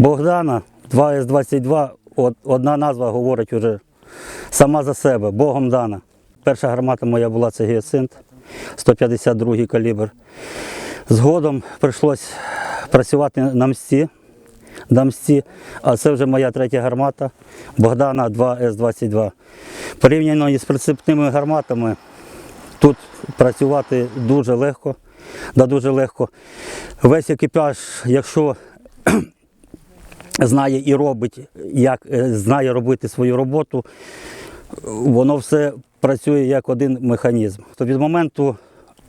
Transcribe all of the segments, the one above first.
Богдана 2С-22, одна назва говорить уже сама за себе, Богом дана. Перша гармата моя була це гіацинт, 152 калібр. Згодом прийшлось працювати на мсті. На мсті, а це вже моя третя гармата Богдана 2С-22. Порівняно із прицепними гарматами, тут працювати дуже легко, да дуже легко. Весь екіпаж, якщо знає і робить, як е, знає робити свою роботу, воно все працює як один механізм. То від моменту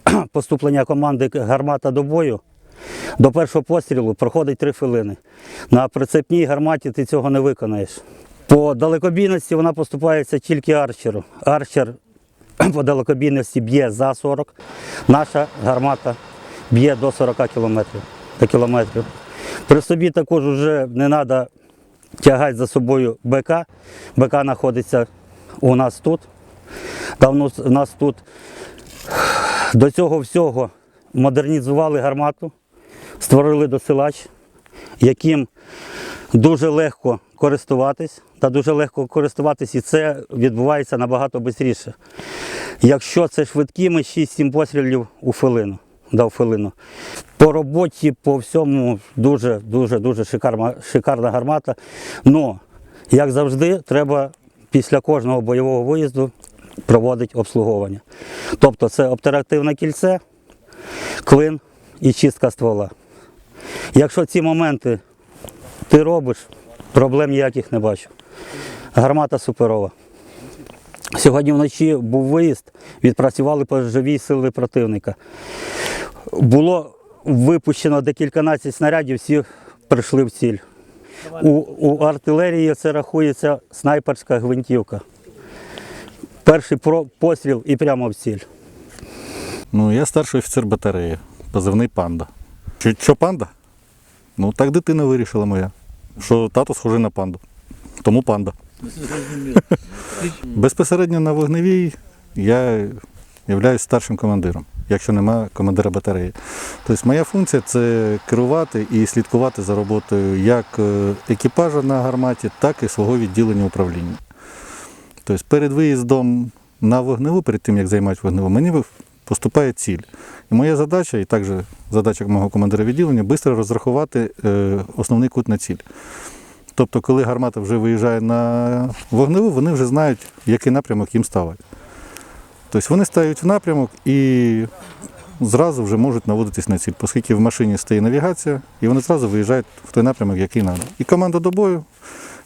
поступлення команди гармата до бою до першого пострілу проходить три хвилини. На прицепній гарматі ти цього не виконаєш. По далекобійності вона поступається тільки арчеру. Арчер по далекобійності б'є за 40, наша гармата б'є до 40 кілометрів. При собі також вже не треба тягати за собою БК. БК знаходиться у нас тут. Давно у нас тут до цього всього модернізували гармату, створили досилач, яким дуже легко користуватись, та дуже легко користуватись, і це відбувається набагато швидше. Якщо це швидкими 6-7 пострілів у хвилину. Да, у хвилину. По роботі, по всьому дуже дуже дуже шикарна, шикарна гармата. Но, як завжди, треба після кожного бойового виїзду проводити обслуговування. Тобто це оперативне кільце, клин і чистка ствола. Якщо ці моменти ти робиш, проблем ніяких не бачу. Гармата суперова. Сьогодні вночі був виїзд, відпрацювали по живій сили противника. Було випущено декільканадцять снарядів, всі прийшли в ціль. У, у артилерії це рахується снайперська гвинтівка. Перший про- постріл і прямо в ціль. Ну, я старший офіцер батареї, позивний панда. Що, що панда? Ну, так дитина вирішила моя, що тато схожий на панду. Тому панда. Безпосередньо на вогневій я являюсь старшим командиром, якщо немає командира батареї. Тобто моя функція це керувати і слідкувати за роботою як е, екіпажа на гарматі, так і свого відділення управління. Тобто перед виїздом на вогневу, перед тим як займати вогневу, мені поступає ціль. І моя задача, і також задача мого командира відділення, швидко розрахувати е, основний кут на ціль. Тобто, коли гармата вже виїжджає на вогневу, вони вже знають, який напрямок їм ставити. Тобто вони стають в напрямок і зразу вже можуть наводитись на ціль, оскільки в машині стає навігація, і вони зразу виїжджають в той напрямок, який треба. І команда до бою,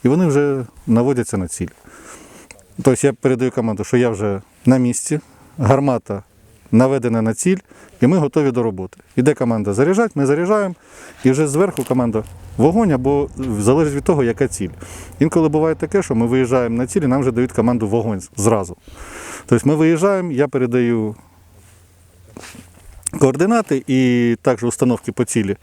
і вони вже наводяться на ціль. Тобто я передаю команду, що я вже на місці, гармата наведена на ціль, і ми готові до роботи. Іде команда заряджати, ми заряджаємо, і вже зверху команда вогонь або залежить від того, яка ціль. Інколи буває таке, що ми виїжджаємо на ціль, і нам вже дають команду вогонь зразу. Тобто ми виїжджаємо, я передаю координати і також установки по цілі.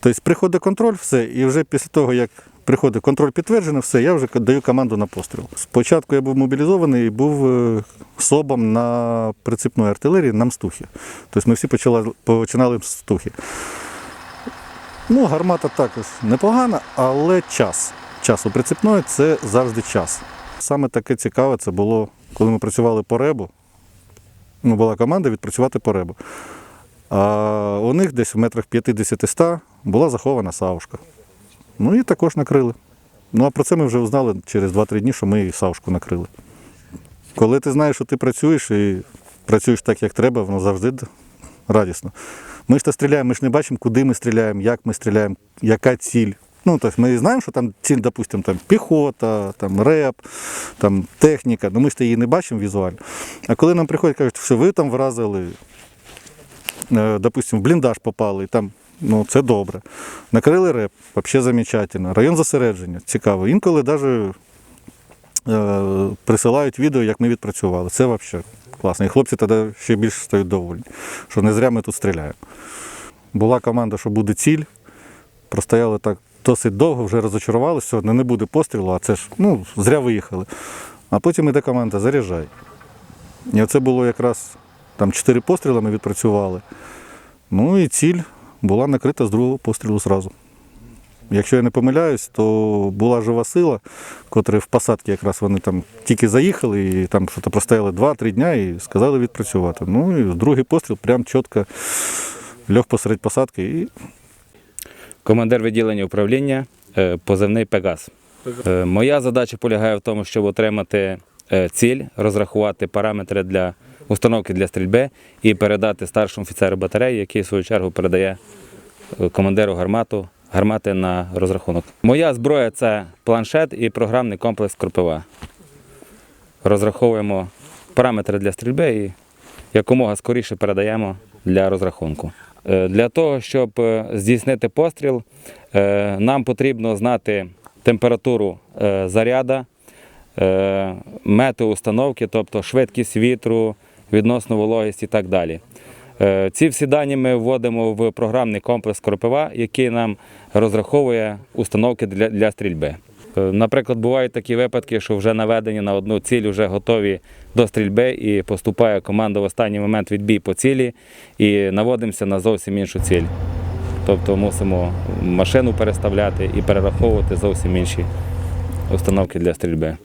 Тобто приходить контроль, все, і вже після того, як приходить контроль підтверджений, все, я вже даю команду на постріл. Спочатку я був мобілізований і був е, СОБом на прицепної артилерії на мстухі. Тобто ми всі почали, починали мстухи. Ну, гармата також непогана, але час. Час у прицепної це завжди час. Саме таке цікаве це було, коли ми працювали по ребу. Ну, була команда відпрацювати по ребу. А у них десь в метрах 50-100 була захована савушка. Ну і також накрили. Ну а про це ми вже узнали через 2-3 дні, що ми і савушку накрили. Коли ти знаєш, що ти працюєш і працюєш так, як треба, воно завжди радісно. Ми ж то стріляємо, ми ж не бачимо, куди ми стріляємо, як ми стріляємо, яка ціль. Ну, тобто ми знаємо, що там ціль, допустимо, там піхота, там реп, там техніка, ну ми ж її не бачимо візуально. А коли нам приходять, кажуть, що ви там вразили, е, допустимо, в бліндаж попали, там, ну це добре. Накрили реп, взагалі замечательно. Район зосередження, цікаво. Інколи навіть е, присилають відео, як ми відпрацювали. Це взагалі класно. І хлопці тоді ще більше стають довольні, що не зря ми тут стріляємо. Була команда, що буде ціль. Простояли так досить довго, вже розочарувалися, сьогодні не буде пострілу, а це ж ну, зря виїхали. А потім іде команда, заряджай. І оце було якраз там чотири постріли ми відпрацювали. Ну і ціль була накрита з другого пострілу зразу. якщо я не помиляюсь, то була жива сила, котра в посадці якраз вони там тільки заїхали і там що-то простояли 2-3 дня і сказали відпрацювати. Ну і другий постріл прям чітко льох посеред посадки і командир відділення управління, е, позивний Пегас. Е, Моя задача полягає в тому, щоб отримати е, ціль, розрахувати параметри для установки для стрільби і передати старшому офіцеру батареї, який в свою чергу передає е, командиру гармату, гармати на розрахунок. Моя зброя це планшет і програмний комплекс Кропива. Розраховуємо параметри для стрільби і якомога скоріше передаємо для розрахунку. Е, Для того, щоб е, здійснити постріл, нам потрібно знати температуру заряда, е, метеоустановки, тобто швидкість вітру, відносно вологість і так далі. Е, Ці всі дані ми вводимо в програмний комплекс Кропива, який нам розраховує установки для, для стрільби. Е, Наприклад, бувають такі випадки, що вже наведені на одну ціль, вже готові до стрільби, і поступає команда в останній момент відбій по цілі і наводимося на зовсім іншу ціль. Тобто мусимо машину переставляти і перераховувати зовсім інші установки для стрільби.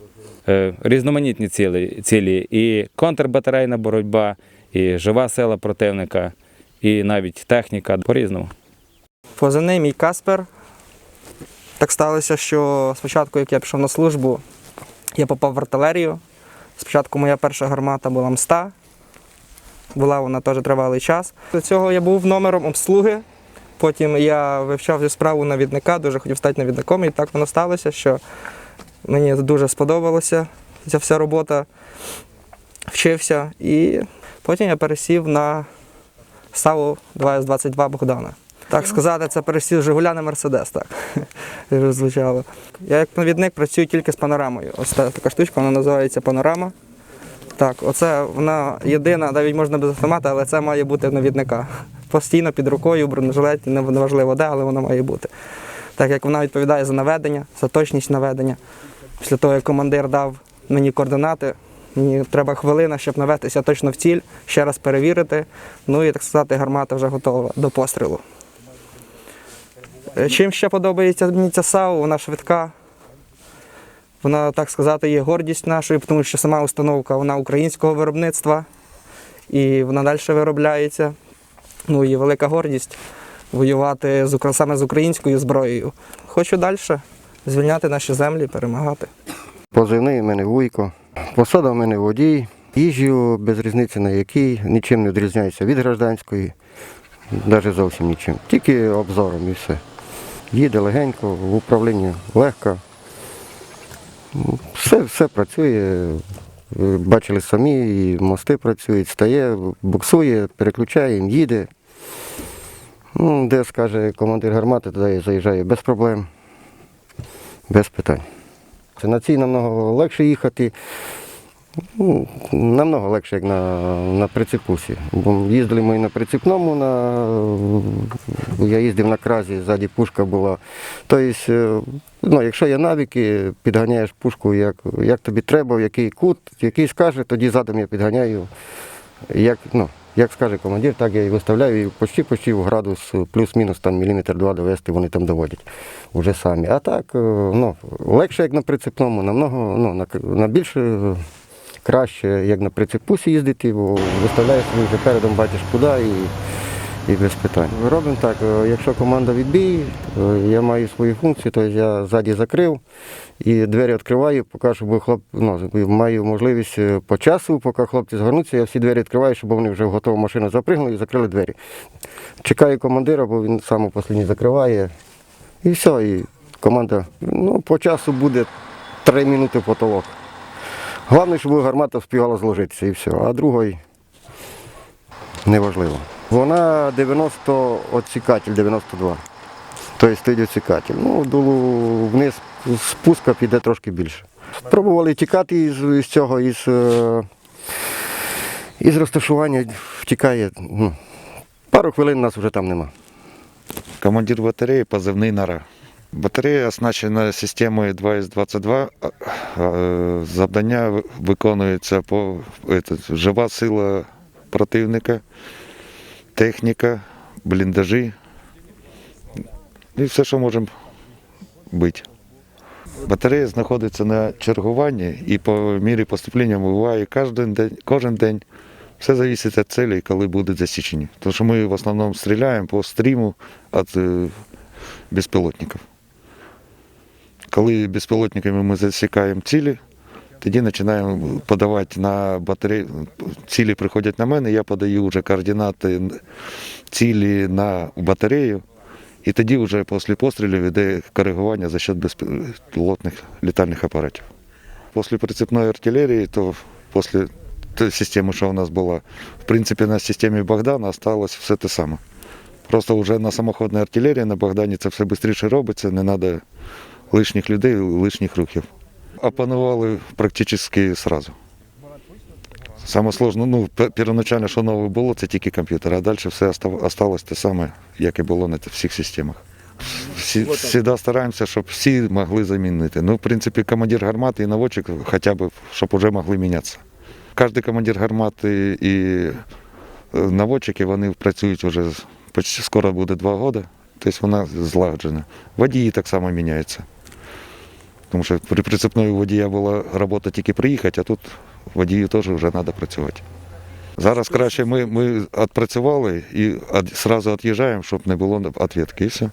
Е, Різноманітні цілі, цілі і контрбатарейна боротьба, і жива сила противника, і навіть техніка по-різному. Позивний мій Каспер. Так сталося, що спочатку, як я пішов на службу, я попав в артилерію. Спочатку моя перша гармата була мста. Була вона теж тривалий час. До цього я був номером обслуги. Потім я вивчав справу навідника, дуже хотів стати навідником, і так воно сталося, що мені дуже сподобалося ця вся робота. Вчився. І потім я пересів на САУ 2С-22 Богдана. Так сказати, це пересів Жигуля на Мерседес, так звучало. Я як навідник працюю тільки з панорамою. Ось та така штучка, вона називається панорама. Так, оце вона єдина, навіть можна без автомата, але це має бути навідника. Постійно під рукою, не- неважливо де, але вона має бути. Так як вона відповідає за наведення, за точність наведення. Після того, як командир дав мені координати, мені треба хвилина, щоб навестися точно в ціль, ще раз перевірити. Ну і так сказати, гармата вже готова до пострілу. Е, Чим ще подобається мені ця САУ, вона швидка. Вона, так сказати, є гордість нашою, тому що сама установка вона українського виробництва і вона далі виробляється. Ну і велика гордість воювати з, саме з українською зброєю. Хочу далі звільняти наші землі, перемагати. Позивний у мене вуйко. Посада в мене водій. Їжджу без різниці на якій, нічим не відрізняється від гражданської, навіть зовсім нічим. Тільки обзором і все. Їде легенько, в управлінні легко. Все, все працює. Бачили самі, і мости працюють, стає, буксує, переключає, їде. Ну, де скаже командир гармати, туди я заїжджаю без проблем, без питань. На цій намного легше їхати. Ну, намного легше, як на, на прицепусі. Бо їздили ми і на прицепному, на, я їздив на кразі, ззаді пушка була. Тобто, е, ну, якщо є навіки, підганяєш пушку, як, як тобі треба, в який кут, який скаже, тоді задом я підганяю. Як, ну, як скаже командир, так я і виставляю і почти почти в градус плюс-мінус там міліметр два довести вони там доводять вже самі. А так, е, ну, легше, як на прицепному, намного, ну, на, на більше е, краще, як на прицепусі їздити, бо виставляєш вже передом бачиш куди і, і без питань. Робимо так, е, якщо команда відбій, е, я маю свої функції, тобто я ззаді закрив і двері відкриваю, поки щоб хлоп, ну, маю можливість е, по часу, поки хлопці згорнуться, я всі двері відкриваю, щоб вони вже в готову машину запригнули і закрили двері. Чекаю командира, бо він сам останній закриває. І все, і команда ну, по часу буде 3 минути потолок. Головне, щоб гармата встигала зложитися і все. А другої неважливо. Вона 90 відсікатель, 92. Тобто стоїть відсікатель. Ну, дулу вниз спуска піде трошки більше. Спробували тікати із, із цього, із, е, із розташування втікає. Ну, пару хвилин нас вже там нема. Командир батареї позивний Нара. Батарея оснащена системою 2С22. а, а, Завдання виконується по жива сила противника, техніка, бліндажі. І все, що можемо бити. Батарея знаходиться на чергуванні і по мірі поступлення буває кожен день, кожен день. Все залежить від цілі, коли будуть засічені. Тому що ми в основному стріляємо по стріму від е, безпілотників. Коли безпілотниками ми засікаємо цілі, тоді починаємо подавати на батарею. Цілі приходять на мене, я подаю вже координати цілі на батарею, і тоді вже після пострілів йде коригування за счет безпілотних літальних апаратів. Після прицепної артилерії, то після тієї системи, що у нас була, в принципі, на системі Богдана залишилось все те саме. Просто вже на самоходній артилерії на Богдані це все швидше робиться, не треба лишніх людей, лишніх рухів. Опанували практично одразу. Саме сложно, ну, первоначально, що нове було, це тільки комп'ютер, а далі все осталось те саме, як і було на всіх системах. Всі, всегда стараємося, щоб всі могли замінити. Ну, в принципі, командир гармати і наводчик хоча б, щоб вже могли мінятися. Кожен командир гармати і е, наводчики, вони працюють вже почти скоро буде два роки, тобто вона злагоджена. Водії так само міняються. Тому що при прицепної водія була робота тільки приїхати, а тут водію теж вже треба працювати. Зараз краще ми, ми відпрацювали і одразу від'їжджаємо, щоб не було відвідки. І все.